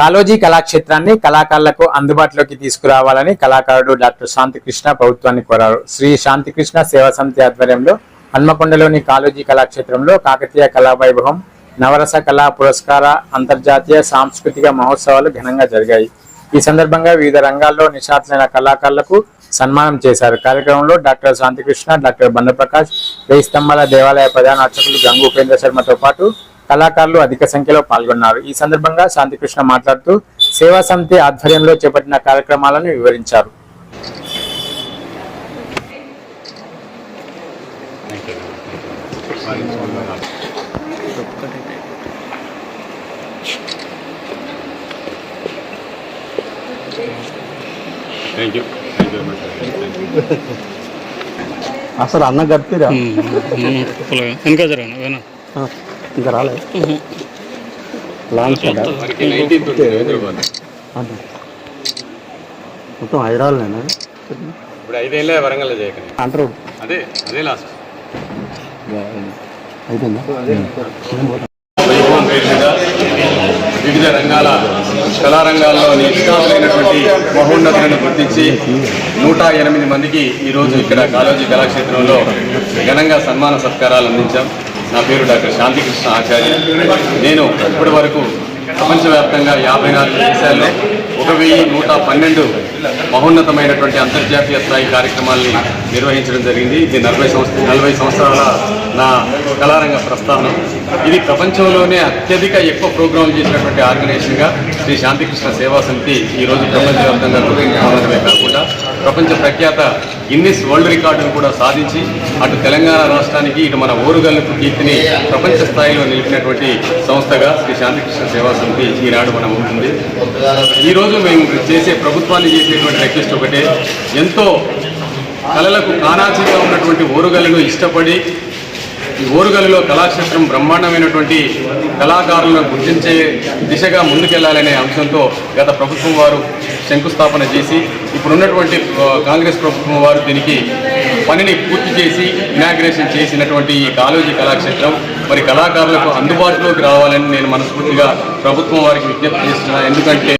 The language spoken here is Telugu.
కాలోజీ కళాక్షేత్రాన్ని కళాకారులకు అందుబాటులోకి తీసుకురావాలని కళాకారుడు డాక్టర్ శాంతికృష్ణ ప్రభుత్వాన్ని కోరారు. శ్రీ శాంతికృష్ణ సేవా సమితి ఆధ్వర్యంలో హన్మకొండలోని కాలోజీ కళాక్షేత్రంలో కాకతీయ కళావైభవం నవరస కళా పురస్కార అంతర్జాతీయ సాంస్కృతిక మహోత్సవాలు ఘనంగా జరిగాయి. ఈ సందర్భంగా వివిధ రంగాల్లో నిషాతులైన కళాకారులకు సన్మానం చేశారు. కార్యక్రమంలో డాక్టర్ శాంతికృష్ణ డాక్టర్ బండప్రకాష్ వెయ్యి స్తంభాల దేవాలయ ప్రధాన అర్చకులు గంగు ఉపేంద్ర శర్మతో పాటు కళాకారులు అధిక సంఖ్యలో పాల్గొన్నారు. ఈ సందర్భంగా శాంతికృష్ణ మాట్లాడుతూ సేవా సమితి ఆధ్వర్యంలో చేపట్టిన కార్యక్రమాలను వివరించారు. అసలు అన్న గడిపిరా వెనక. జరగను వేనా ఇంకా రాలే. లాంగ్ సైడ్ వారికి నైన్టీన్త్ ఉంటుంది హైదరాబాద్ మొత్తం హైదరాబాద్లోనా ఇప్పుడు ఐదేళ్ళే వరంగల్ అంటారు. అదే అదే లాస్ట్ అయిపోయిందా? వివిధ రంగాల కళారంగాల్లో నిష్ణాతులైనటువంటి మహోన్నతులను గుర్తించి నూట ఎనిమిది మందికి ఈరోజు ఇక్కడ కాళోజీ కళాక్షేత్రంలో ఘనంగా సన్మాన సత్కారాలు అందించాం. నా పేరు డాక్టర్ శాంతికృష్ణ ఆచార్య. నేను ఇప్పటి వరకు ప్రపంచవ్యాప్తంగా యాభై నాలుగు దేశాల్లో ఒక వెయ్యి నూట పన్నెండు మహోన్నతమైనటువంటి అంతర్జాతీయ స్థాయి కార్యక్రమాల్ని నిర్వహించడం జరిగింది. ఇది నలభై సంవత్సర నలభై సంవత్సరాల నా కళారంగ ప్రస్థానం. ఇది ప్రపంచంలోనే అత్యధిక ఎక్కువ ప్రోగ్రాంలు చేసినటువంటి ఆర్గనైజేషన్గా శ్రీ శాంతికృష్ణ సేవా సమితి ఈరోజు ప్రపంచవ్యాప్తంగా గుర్తించడమే కాకుండా ప్రపంచ ప్రఖ్యాత గిన్నిస్ వరల్డ్ రికార్డును కూడా సాధించి అటు తెలంగాణ రాష్ట్రానికి ఇటు మన ఓరుగల్లుకు కీర్తిని ప్రపంచ స్థాయిలో నిలిపినటువంటి సంస్థగా శ్రీ శాంతికృష్ణ సేవా సమితి ఈనాడు మనం ఉంటుంది ఈరోజు మేము చేసే ప్రభుత్వాన్ని చేసేటువంటి రిక్వెస్ట్ ఒకటే. ఎంతో కళలకు కానాచిగా ఉన్నటువంటి ఓరుగల్లును ఇష్టపడి ఈ ఓరుగల్లులో కళాక్షేత్రం బ్రహ్మాండమైనటువంటి కళాకారులను గుర్తించే దిశగా ముందుకెళ్ళాలనే అంశంతో గత ప్రభుత్వం వారు శంకుస్థాపన చేసి ఇప్పుడున్నటువంటి కాంగ్రెస్ ప్రభుత్వం వారు దీనికి పనిని పూర్తి చేసి ఇనాగ్రేషన్ చేసినటువంటి ఈ కాలేజీ కళాక్షేత్రం మరి కళాకారులకు అందుబాటులోకి రావాలని నేను మనస్ఫూర్తిగా ప్రభుత్వం వారికి విజ్ఞప్తి చేస్తున్నాను ఎందుకంటే